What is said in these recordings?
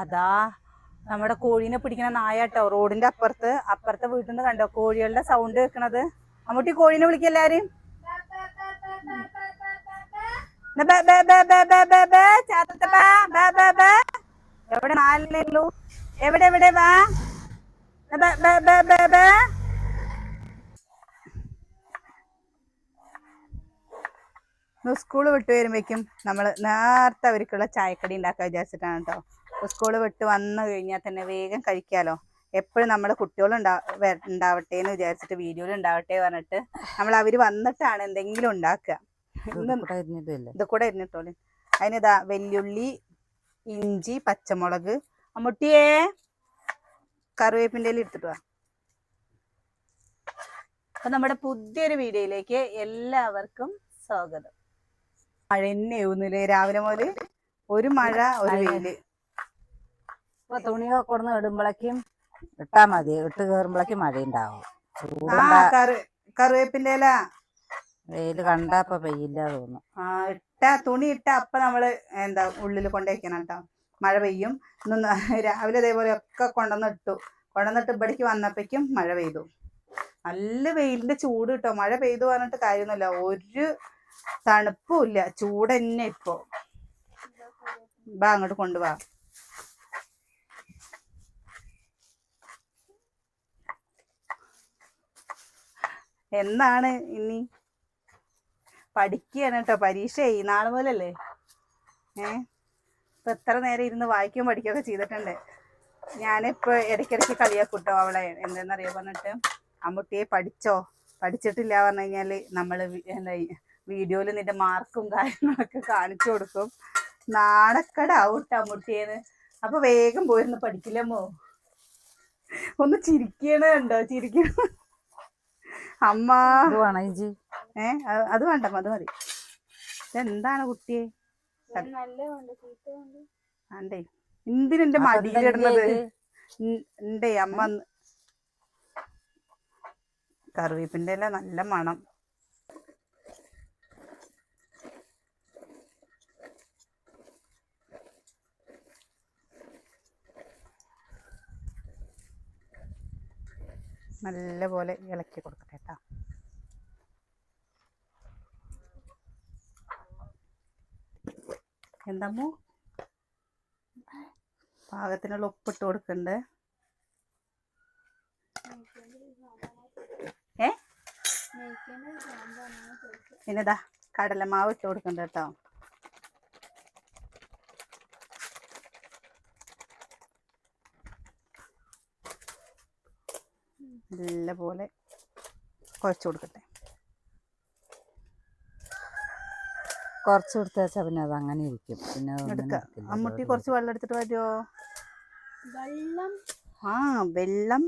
അതാ നമ്മുടെ കോഴീനെ പിടിക്കുന്ന നായാട്ടോ റോഡിന്റെ അപ്പുറത്ത് അപ്പുറത്തെ വീട്ടിൽ നിന്ന് കണ്ടോ കോഴികളുടെ സൗണ്ട് കേൾക്കണത് അമ്മൂട്ടി കോഴീനെ വിളിക്കല്ലാരും എവിടെ നാലിലേ ഉള്ളൂ എവിടെ എവിടെ വാ ബേ, ബേ, ബേ, ബേ, ബേ. സ്കൂൾ വിട്ട് വരുമ്പോഴേക്കും നമ്മൾ നേരത്തെ അവർക്കുള്ള ചായക്കടി ഉണ്ടാക്കാൻ വിചാരിച്ചിട്ടാണ് കേട്ടോ സ്കൂൾ വിട്ട് വന്നു കഴിഞ്ഞാൽ തന്നെ വേഗം കഴിക്കാലോ. എപ്പോഴും നമ്മൾ കുട്ടികൾ ഉണ്ടാവട്ടെ എന്ന് വിചാരിച്ചിട്ട് വീഡിയോയിൽ ഉണ്ടാവട്ടെ പറഞ്ഞിട്ട് നമ്മൾ അവർ വന്നിട്ടാണ് എന്തെങ്കിലും ഉണ്ടാക്കുക. ഇത് കൂടെ ഇരുന്നിട്ടോളി അതിനിതാ വെല്ലുള്ളി ഇഞ്ചി പച്ചമുളക്. അമ്മുട്ടിയേ കറിവേപ്പിന്റെ എടുത്തിട്ട് വാ. അപ്പൊ നമ്മുടെ പുതിയൊരു വീഡിയോയിലേക്ക് എല്ലാവർക്കും സ്വാഗതം. മഴ തന്നെ ആവുന്നില്ലേ? രാവിലെ മുതൽ ഒരു മഴ ഒരു വെയിൽ. ഇപ്പൊ തുണിയൊക്കെ കൊടുന്ന് ഇടുമ്പോഴേക്കും ഇട്ടാ മതി. ഇട്ട് കേറുമ്പോഴേക്കും മഴ ഉണ്ടാവും കറിവേപ്പിന്റെ ഇല. വെയിൽ കണ്ടാ ഇപ്പൊ പെയ്യില്ല തോന്നുന്നു. ആ ഇട്ട തുണി ഇട്ട അപ്പൊ നമ്മൾ എന്താ ഉള്ളിൽ കൊണ്ടുവയ്ക്കണം കേട്ടോ. മഴ പെയ്യും. ഇന്ന് രാവിലെ ഇതേപോലെ ഒക്കെ കൊണ്ടുവന്ന് ഇട്ടു. കൊണ്ടുവന്നിട്ട് ഇവിടേക്ക് വന്നപ്പോഴേക്കും മഴ പെയ്തു. നല്ല വെയിലിന്റെ ചൂട് കിട്ടോ. മഴ പെയ്തു പറഞ്ഞിട്ട് കാര്യമൊന്നുമില്ല. ഒരു തണുപ്പും ഇല്ല ചൂട് തന്നെ ഇപ്പോ. ബാ അങ്ങോട്ട് കൊണ്ടുപോവാ എന്നാണ് ഇനി? പഠിക്കുകയാണ് കേട്ടോ പരീക്ഷ നാളെ മുതലല്ലേ ഏ? ഇപ്പൊ എത്ര നേരം ഇരുന്ന് വായിക്കുകയും പഠിക്കുകയൊക്കെ ചെയ്തിട്ടുണ്ട്. ഞാനിപ്പോ ഇടയ്ക്കിടയ്ക്ക് കളിയാക്കൂട്ടോ അവളെ എന്തെന്നറിയോ പറഞ്ഞിട്ട്? അമ്മുട്ടിയെ പഠിച്ചോ? പഠിച്ചിട്ടില്ല പറഞ്ഞു കഴിഞ്ഞാൽ നമ്മൾ എന്തായി എന്താ വീഡിയോയിൽ നിന്റെ മാർക്കും കാര്യങ്ങളൊക്കെ കാണിച്ചു കൊടുക്കും. നാണക്കട ഔട്ട് അമ്മുട്ടിയേന്ന് അപ്പൊ വേഗം പോയിരുന്നു പഠിക്കില്ലമ്മോ ഒന്ന് ചിരിക്കണുണ്ടോ ചിരിക്കണ. അമ്മ. ഏ അത് വേണ്ട അത് മതി. ഇതെന്താണ് കുട്ടിയെ? അണ്ടേ എന്തിനെ മടി മടിയിലിടുന്നത് ഉണ്ടേ അമ്മ കറിവേപ്പിന്റെ ഇല നല്ല മണം. നല്ല പോലെ ഇളക്കി കൊടുക്കട്ടെ കേട്ടോ എന്താമോ പാകത്തിനുള്ള ഉപ്പിട്ട് കൊടുക്കണ്ട്. ഏ? പിന്നെതാ കടലമാവ് ഇട്ട് കൊടുക്കണ്ട കേട്ടോ നല്ല പോലെ കുഴച്ച് കൊടുക്കട്ടെ. കുറച്ച് കൊടുത്താൽ വെച്ചാൽ പിന്നെ അത് അങ്ങനെ ഇരിക്കും. പിന്നെ എടുക്ക. അമ്മുട്ടി കുറച്ച് വെള്ളം എടുത്തിട്ട് വരുമോ വെള്ളം? ആ വെള്ളം.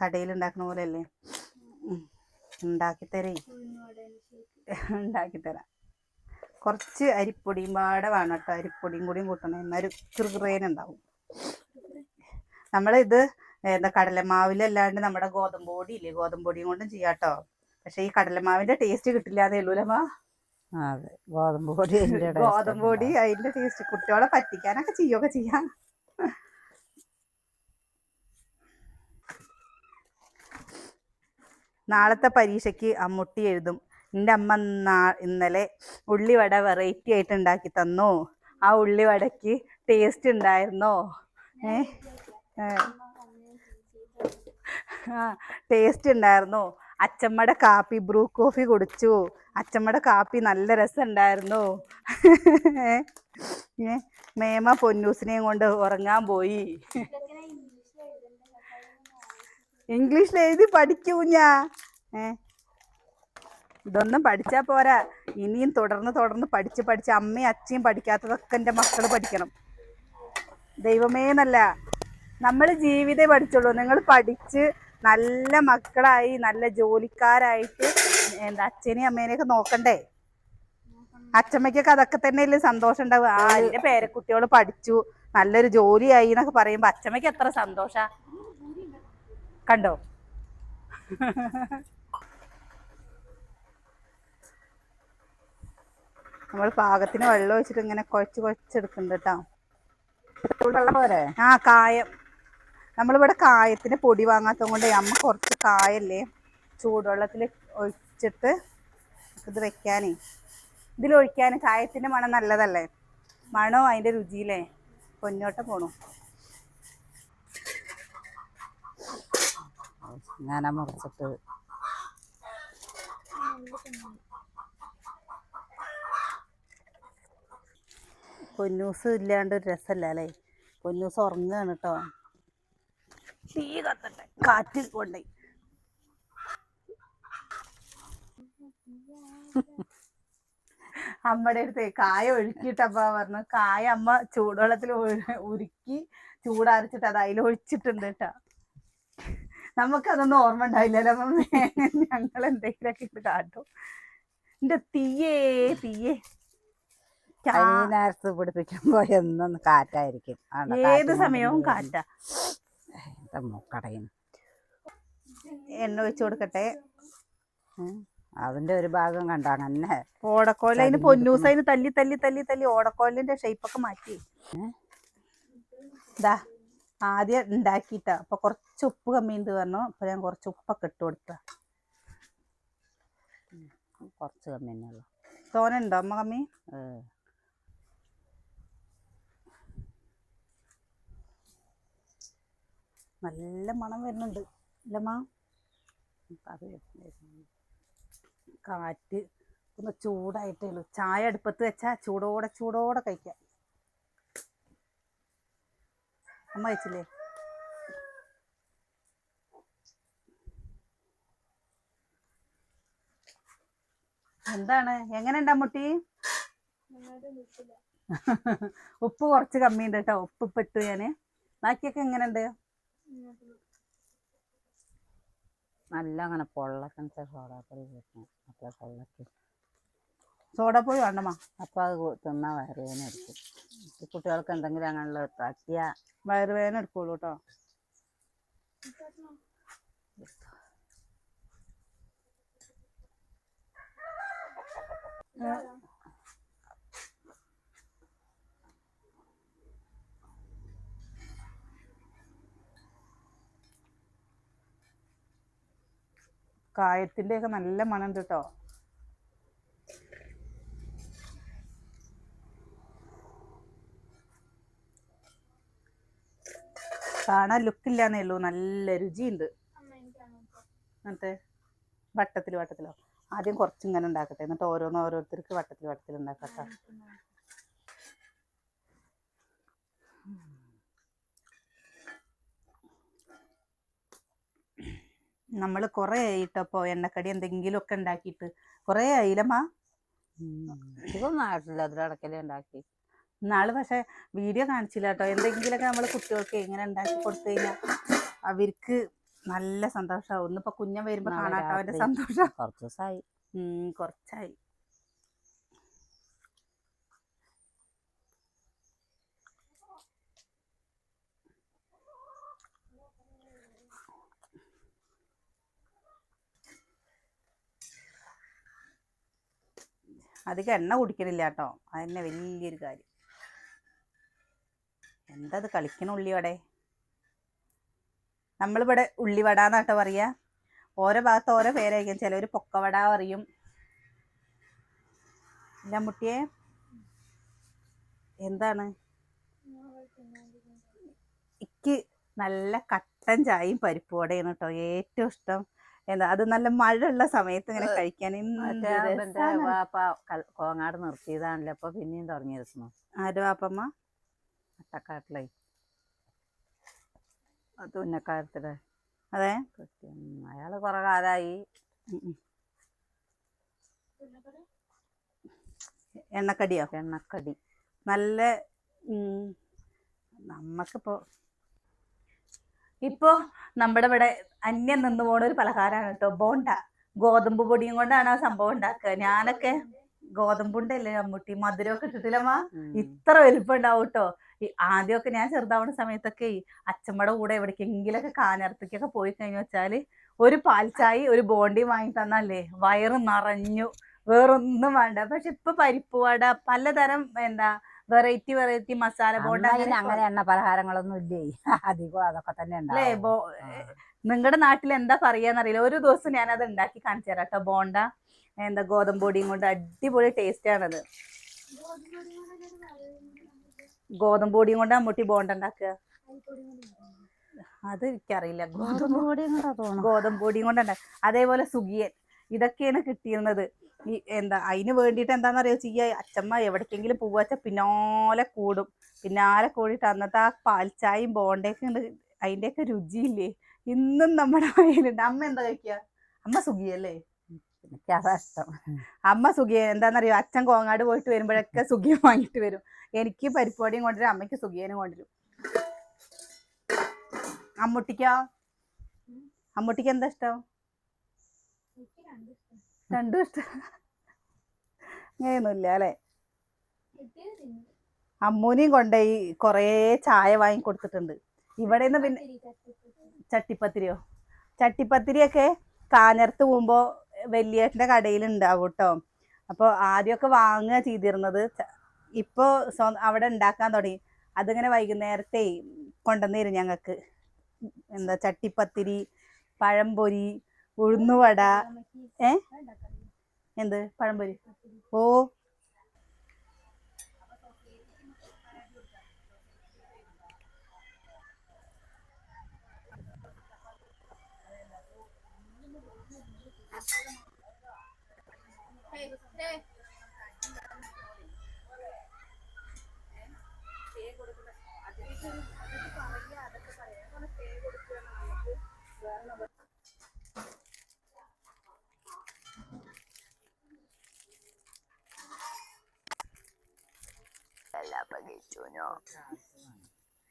കടയിൽ ഉണ്ടാക്കുന്ന പോലെ അല്ലേ ഉണ്ടാക്കി തരേ ഉഴുന്നുവടേന്റെ ഷേപ്പ് ഉണ്ടാക്കി തരാം കുറച്ച് അരിപ്പൊടിയും പാടെ വേണം കേട്ടോ. അരിപ്പൊടിയും കൂടിയും കൂട്ടണം. എന്നൊരു ചെറുകുറേനുണ്ടാവും നമ്മളിത് എന്താ കടലമാവിലല്ലാണ്ട് നമ്മുടെ ഗോതമ്പ് പൊടി ഇല്ലേ ഗോതമ്പ് പൊടിയും കൊണ്ടും ചെയ്യാട്ടോ പക്ഷെ ഈ കടലമാവിന്റെ ടേസ്റ്റ് കിട്ടില്ലാതെ ഉള്ളൂലമ്മ അതെ. ഗോതമ്പ് പൊടി ഗോതമ്പ് പൊടി. അതിന്റെ ടേസ്റ്റ് കുട്ടികളെ പറ്റിക്കാനൊക്കെ ചെയ്യുകയൊക്കെ ചെയ്യാം. നാളത്തെ പരീക്ഷയ്ക്ക് അമ്മുട്ടി എഴുതും. എന്റെ അമ്മ നാ ഇന്നലെ ഉള്ളിവട വെറൈറ്റി ആയിട്ട് ഉണ്ടാക്കി തന്നു. ആ ഉള്ളിവടയ്ക്ക് ടേസ്റ്റ് ഉണ്ടായിരുന്നോ? ഏ? ഏ. ആ ടേസ്റ്റ് ഉണ്ടായിരുന്നു. അച്ചമ്മയുടെ കാപ്പി ബ്രൂ കോഫി കുടിച്ചു. അച്ചമ്മയുടെ കാപ്പി നല്ല രസമുണ്ടായിരുന്നു. മേമ പൊന്നൂസിനെയും കൊണ്ട് ഉറങ്ങാൻ പോയി. ഇംഗ്ലീഷിൽ എഴുതി പഠിക്കൂ ഞാ ഏ? ഇതൊന്നും പഠിച്ചാൽ പോരാ. ഇനിയും തുടർന്ന് തുടർന്ന് പഠിച്ച് പഠിച്ച് അമ്മയും അച്ഛയും പഠിക്കാത്തതൊക്കെ എന്റെ മക്കൾ പഠിക്കണം. ദൈവമേ എന്നല്ല. നമ്മൾ ജീവിതേ പഠിച്ചുള്ളൂ നിങ്ങൾ പഠിച്ച് നല്ല മക്കളായി നല്ല ജോലിക്കാരായിട്ട് എന്താ അച്ഛനെയും അമ്മേനെയൊക്കെ നോക്കണ്ടേ? അച്ഛമ്മയ്ക്കൊക്കെ അതൊക്കെ തന്നെയല്ലേ സന്തോഷം ഉണ്ടാവുക. ആ എന്റെ പേരക്കുട്ടികൾ പഠിച്ചു. നല്ലൊരു ജോലിയായി എന്നൊക്കെ പറയുമ്പോ അച്ഛമ്മയ്ക്ക് എത്ര സന്തോഷ? കണ്ടോ? നമ്മൾ പാകത്തിന് വെള്ളം വെച്ചിട്ട് ഇങ്ങനെ കുഴച്ച് കുഴച്ചെടുക്കുന്നുണ്ട് കേട്ടോ ചൂടുള്ള പോരെ ആ കായം. നമ്മളിവിടെ കായത്തിന് പൊടി വാങ്ങാത്തത് കൊണ്ട് അമ്മ കുറച്ച് കായല്ലേ ചൂടുവെള്ളത്തിൽ ഒഴിച്ചിട്ട് ഇത് വെക്കാനേ. ഇതിലൊഴിക്കാൻ കായത്തിന്റെ മണം നല്ലതല്ലേ? മണോ അതിന്റെ രുചിയിലേ പൊന്നോട്ട പോണു. ഞാനാ മുറിച്ചിട്ട് പൊന്നൂസ് ഇല്ലാണ്ട് ഒരു രസമല്ല അല്ലേ? പൊന്നൂസ് ഉറങ്ങുകയാണ് കേട്ടോ തീ കത്തട്ടെ. കാറ്റ് കൊണ്ടേ അമ്മയുടെ അടുത്ത് കായ ഒഴുക്കിയിട്ടപ്പ പറഞ്ഞു. കായ അമ്മ ചൂടുവെള്ളത്തിൽ ഉരുക്കി ചൂടാരിച്ചിട്ട് അത് അതിൽ ഒഴിച്ചിട്ടുണ്ട് കേട്ടോ നമുക്കതൊന്നും ഓർമ്മ ഉണ്ടായില്ലല്ലോ ഞങ്ങൾ എന്തെങ്കിലുമൊക്കെ ഇത് കാട്ടും. എന്റെ തീയേ തീയേ. നേരത്ത് പിടിപ്പിക്കുമ്പോ എന്നും കാറ്റായിരിക്കും. ഏത് സമയവും കാറ്റാ. എന്താ മൂക്കടയും? എണ്ണ ഒഴിച്ചു കൊടുക്കട്ടെ. അതിന്റെ ഒരു ഭാഗം കണ്ടാണ് എന്നെ ഓടക്കോല അതിന് പൊന്നൂസ് അതിന് തല്ലി തല്ലി തല്ലി തല്ലി ഓടക്കോലിന്റെ ഷേപ്പൊക്കെ മാറ്റി. ഇതാ ആദ്യം ഉണ്ടാക്കിയിട്ട. അപ്പൊ കുറച്ച് ഉപ്പ് കമ്മിയുണ്ട് പറഞ്ഞു? അപ്പൊ ഞാൻ കുറച്ച് ഉപ്പൊക്കെ ഇട്ട് കൊടുത്ത. കുറച്ച് കമ്മി തോനുണ്ടോ അമ്മ കമ്മി? നല്ല മണം വരുന്നുണ്ട്. ഇല്ലമ്മ. അത് കാറ്റ് ഒന്ന് ചൂടായിട്ടേ ഉള്ളൂ. ചായ അടുപ്പത്ത് വെച്ചാൽ ചൂടോടെ ചൂടോടെ കഴിക്കാം. അമ്മ കഴിച്ചില്ലേ? എന്താണ്? എങ്ങനെയുണ്ട് വീട്ടിൽ ഉപ്പ് കുറച്ച് കമ്മിയുണ്ട് കേട്ടോ. ഉപ്പ് ഇപ്പൊ ഇട്ടു ഞാൻ. ബാക്കിയൊക്കെ എങ്ങനെയുണ്ട്? നല്ല അങ്ങനെ പൊള്ളക്കണ സോഡാപ്പൊടി കിട്ടണം. അപ്പൊ പൊള്ളക്ക്. സോഡാപ്പൊടി വേണ്ടമ്മ. അപ്പൊ അത് തിന്നാൽ തിന്നാ എടുക്കും. ഈ കുട്ടികൾക്ക് എന്തെങ്കിലും അങ്ങനെയുള്ള തട്ടിയ വയറുവേദന എടുക്കുള്ളൂ കേട്ടോ കായത്തിന്റെ ഒക്കെ നല്ല മണമുണ്ട് കേട്ടോ കാണാൻ ലുക്കില്ലാന്നേ ഉള്ളൂ. നല്ല രുചിയുണ്ട്. എന്നിട്ട് വട്ടത്തിൽ വട്ടത്തിലോ? ആദ്യം കുറച്ചിങ്ങനെ ഉണ്ടാക്കട്ടെ. എന്നിട്ട് ഓരോന്ന് ഓരോരുത്തർക്ക് വട്ടത്തിൽ വട്ടത്തിൽ ഉണ്ടാക്കട്ടെ നമ്മൾ കുറേ ആയിട്ടപ്പോ എണ്ണക്കടി എന്തെങ്കിലും ഒക്കെ ഉണ്ടാക്കിയിട്ട് കുറേ ആയില്ലമ്മ അതിലടക്കലേ ഉണ്ടാക്കി നാൾ പക്ഷെ വീഡിയോ കാണിച്ചില്ല കേട്ടോ എന്തെങ്കിലുമൊക്കെ നമ്മൾ കുട്ടികൾക്ക് എങ്ങനെ ഉണ്ടാക്കി കൊടുത്തു കഴിഞ്ഞാൽ അവർക്ക് നല്ല സന്തോഷമാവും ഇന്നിപ്പോ കുഞ്ഞൻ വരുമ്പോ നാളെ കാണാട്ടോ അവന്റെ സന്തോഷം. കുറച്ച് ദിവസമായി കുറച്ചായി. അധികം എണ്ണ കുടിക്കണില്ല കേട്ടോ. അതന്നെ വലിയൊരു കാര്യം. അത് കളിക്കണ ഉള്ളിവടെ നമ്മളിവിടെ ഉള്ളിവട എന്നാട്ടോ പറയുക ഓരോ ഭാഗത്ത് ഓരോ പേരായിരിക്കും. ചിലവർ പൊക്കവട പറയും. ഇല്ല മുട്ടിയെ. എന്താണ്? എനിക്ക് നല്ല കട്ടൻ ചായയും പരിപ്പ് വടയാണ് കേട്ടോ. ഏറ്റവും ഇഷ്ടം. എന്താ അത് നല്ല മഴ ഉള്ള സമയത്ത് ഇങ്ങനെ കഴിക്കാൻ കോങ്ങാട് നിർത്തിയതാണല്ലോ അപ്പൊ പിന്നെയും തുടങ്ങിയിരുന്നു ആര് വാപ്പമ്മ? അട്ടക്കാട്ടിലെ. തുന്നക്കാലത്തിലെ അതെ. അയാൾ കുറെ കാലായി. എണ്ണക്കടിയോ? എണ്ണക്കടി. നല്ല ഉം, ഇപ്പോ നമ്മുടെ ഇവിടെ അന്യം നിന്ന് പോണ ഒരു പലഹാരമാണ് കേട്ടോ. ബോണ്ട. ഗോതമ്പ് പൊടിയും കൊണ്ടാണ് ആ സംഭവം ഉണ്ടാക്കുക. ഞാനൊക്കെ ഗോതമ്പുണ്ടല്ലേ അമ്മൂട്ടി? മധുരമൊക്കെ ഇട്ടിട്ടില്ലമ്മ. ഇത്ര വലിപ്പം ഉണ്ടാവും കേട്ടോ. ഈ ആദ്യമൊക്കെ ഞാൻ ചെറുതാവുന്ന സമയത്തൊക്കെ ഈ അച്ഛമ്മയുടെ കൂടെ എവിടേക്കെങ്കിലൊക്കെ കാനർത്തേക്കൊക്കെ പോയി കഴിഞ്ഞു വെച്ചാൽ ഒരു പാൽച്ചായി ഒരു ബോണ്ടി വാങ്ങി തന്നല്ലേ? വയറ് നിറഞ്ഞു. വേറൊന്നും വേണ്ട. പക്ഷെ ഇപ്പൊ പരിപ്പ് വട പലതരം എന്താ വെറൈറ്റി വെറൈറ്റി മസാല ബോണ്ട അങ്ങനെ എണ്ണ പലഹാരങ്ങളൊന്നും ഇല്ലേ? അധികം അതൊക്കെ തന്നെ അല്ലേ നിങ്ങളുടെ നാട്ടിൽ എന്താ പറയാന്നറിയില്ല. ഒരു ദിവസം ഞാൻ അത് ഉണ്ടാക്കി കാണിച്ചു തരാം കേട്ടോ ബോണ്ട എന്താ ഗോതമ്പ് പൊടിയും കൊണ്ട് അടിപൊളി ടേസ്റ്റ് ആണത്. ഗോതമ്പ് പൊടിയും കൊണ്ട് അമ്മൂട്ടി ബോണ്ട ഉണ്ടാക്കുക? അത് എനിക്കറിയില്ല. ഗോതമ്പ് പൊടിയും തോന്നുന്നു ഗോതമ്പ് പൊടിയും അതേപോലെ സുഖിയൻ. ഇതൊക്കെയാണ് കിട്ടിയിരുന്നത്. ഈ എന്താ അതിന് വേണ്ടിയിട്ട് എന്താണെന്നറിയോ ചെയ്യാ? അച്ഛമ്മ എവിടേക്കെങ്കിലും പോവാച്ച പിന്നാലെ കൂടും. പിന്നാലെ കൂടിയിട്ട് അന്നത്തെ ആ പാൽച്ചായും ബോണ്ടയൊക്കെ ഉണ്ട് അതിന്റെയൊക്കെ രുചിയില്ലേ? ഇന്നും നമ്മുടെ കയ്യിലുണ്ട്. അമ്മ എന്താ കഴിക്കുക അമ്മ സുഖിയല്ലേ? എനിക്ക് അതാ ഇഷ്ടം. അമ്മ സുഖിയ എന്താണെന്നറിയോ അച്ഛൻ കോങ്ങാട് പോയിട്ട് വരുമ്പോഴൊക്കെ സുഖിയം വാങ്ങിയിട്ട് വരും. എനിക്ക് പരിപ്പുവടിയും കൊണ്ടുവരും അമ്മയ്ക്ക് സുഖിയനും കൊണ്ടുവരും. അമ്മുട്ടിക്കോ? അമ്മൂട്ടിക്ക് എന്താ ഇഷ്ടം? രണ്ടും ഇഷ്ടം. അങ്ങനെയൊന്നുമില്ല അല്ലെ? അമ്മൂനെയും കൊണ്ടുപോയി കുറേ ചായ വാങ്ങി കൊടുത്തിട്ടുണ്ട്. ഇവിടെ നിന്ന് പിന്നെ പത്തിരി, ചട്ടിപ്പത്തിരി. ചട്ടിപ്പത്തിരിയോ? ചട്ടിപ്പത്തിരിയൊക്കെ കാഞ്ഞിരത്ത് പോകുമ്പോൾ വലിയേട്ടന്റെ കടയിൽ ഉണ്ടാവും കേട്ടോ അപ്പോൾ ആദ്യമൊക്കെ വാങ്ങുക ചെയ്തിരുന്നത്. ഇപ്പോ ഇപ്പോൾ സ്വ അവിടെ ഉണ്ടാക്കാൻ തുടങ്ങി. അതിങ്ങനെ വൈകുന്നേരത്തെ കൊണ്ടുവന്നിരുന്നു ഞങ്ങൾക്ക്. എന്താ ചട്ടിപ്പത്തിരി പഴംപൊരി ഉഴുന്നുവട. വട ഏ? എന്ത്? പഴംപൊരി. ഓ.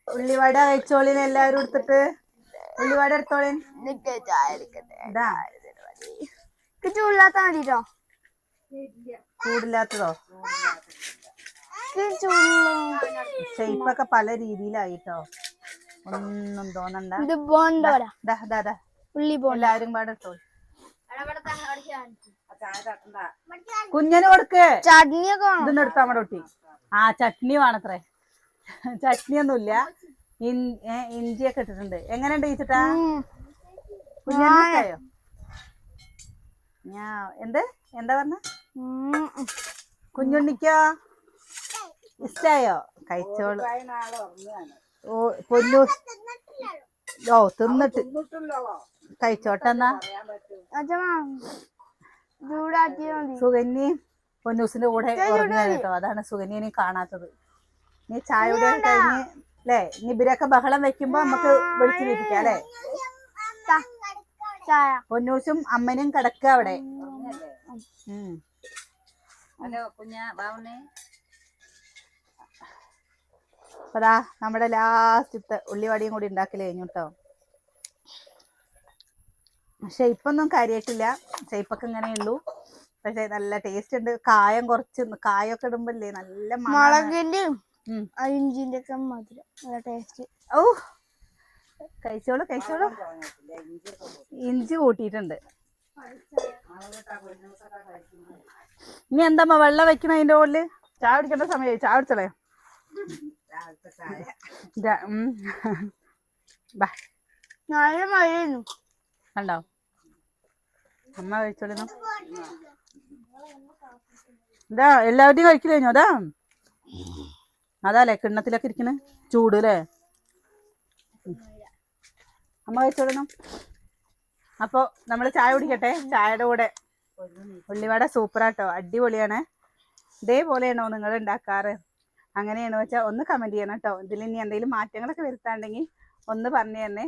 ഉള്ളിവട കഴിച്ചോളിന് എല്ലാരും എടുത്തിട്ട്. ഉള്ളിവട എടുത്തോളിൻ. ഇതാ. ചൂടില്ലാത്ത മതിട്ടോ? ചൂടില്ലാത്തതോ? ഷെയ്പ്പൊക്കെ പല രീതിയിലായിട്ടോ. ഒന്നും തോന്നണ്ട. ഇത് ബോണ്ടോല ദാ, ദാ, ദാ. ഉള്ളി എല്ലാരും പാടെ എടുത്തോളി കുഞ്ഞന് കൊടുക്ക്. ചട്നിയൊക്കെ വേണം. ഇതൊന്നും എടുത്താ നമ്മുടെ കുട്ടി ആ ചട്നി വേണത്രേ. ചട്നി ഒന്നുമില്ല ഇൻ- ഏ, ഇഞ്ചിയൊക്കെ ഇട്ടിട്ടുണ്ട്. എങ്ങനെയുണ്ട് ഈച്ചിട്ടാ കുഞ്ഞിഷ്ടയോ ഞാ എന്ത്? എന്താ പറഞ്ഞ. കുഞ്ഞുണ്ണിക്കോ? ഇഷ്ടായോ? കഴിച്ചോളൂ. ഓ പൊന്നു. ഓ തിന്നിട്ട്. കഴിച്ചോട്ടെന്നാ. സുകന്യ. പൊന്നൂസിന്റെ കൂടെ ഉറങ്ങുകയാണ് കേട്ടോ. അതാണ് സുകന്യനെ കാണാത്തത്. നീ ചായ കൂടെ കഴിഞ്ഞ് അല്ലേ? ഇനി ഇവരൊക്കെ ബഹളം വെക്കുമ്പോ നമുക്ക് വിളിച്ചു വീട്ടിക്കാം അല്ലേ? ചായ. പൊന്നൂസും അമ്മനും കിടക്കുക അവിടെ. അതാ ഹലോ കുഞ്ഞാ ബാവുണ്ണി ദാ നമ്മുടെ ലാസ്റ്റത്തെ ഉള്ളിവടിയും കൂടി ഉണ്ടാക്കൽ കഴിഞ്ഞു കേട്ടോ. ഷെയ്പ്പൊന്നും കാര്യമായിട്ടില്ല ഷെയ്പ്പൊക്കെ ഇങ്ങനെ ഉള്ളൂ പക്ഷെ നല്ല ടേസ്റ്റ് ഉണ്ട് കായം കുറച്ച് കായൊക്കെ ഇടുമ്പല്ലേ നല്ല. മുളകിന്റെ. ഇഞ്ചിന്റെ ഒക്കെ മധുരം. നല്ല ടേസ്റ്റ് ഓ കഴിച്ചോളൂ കഴിച്ചോളൂ. ഇഞ്ചി കൂട്ടിയിട്ടുണ്ട്. ഇനി എന്താ വെള്ളം വെക്കണ അതിന്റെ മുകളിൽ? ചായ കുടിക്കേണ്ട സമയമായി ചായ കുടിച്ചോളേ. ഉം. ബാ. നല്ല മഴയായിരുന്നു. കണ്ടോ? അമ്മ കഴിച്ചോളിന്നു? ഇതാ എല്ലാവരുടെയും കഴിക്കൽ കഴിഞ്ഞു? അതാ? അതല്ലേ കിണ്ണത്തിലൊക്കെ ഇരിക്കണേ? ചൂട് അല്ലേ അമ്മ കഴിച്ചോളണം അപ്പൊ നമ്മൾ ചായ കുടിക്കട്ടെ? ചായയുടെ കൂടെ. ഉള്ളിവട സൂപ്പറാട്ടോ. അടിപൊളിയാണ്. ഇതേപോലെയാണോ നിങ്ങൾ ഉണ്ടാക്കാറ്? അങ്ങനെയാണോ വെച്ചാൽ ഒന്ന് കമന്റ് ചെയ്യണം കേട്ടോ ഇതിൽ ഇനി എന്തെങ്കിലും മാറ്റങ്ങളൊക്കെ വരുത്താണ്ടെങ്കിൽ ഒന്ന് പറഞ്ഞു തന്നെ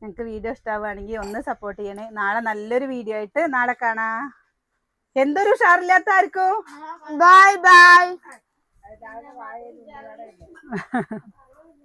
നിങ്ങൾക്ക് വീഡിയോ ഇഷ്ടമാവുകയാണെങ്കിൽ ഒന്ന് സപ്പോർട്ട് ചെയ്യണേ. നാളെ നല്ലൊരു വീഡിയോ ആയിട്ട് നാളെ കാണാ. എന്തൊരു ഉഷാറില്ലാത്ത ആർക്കും ബൈ ബൈ.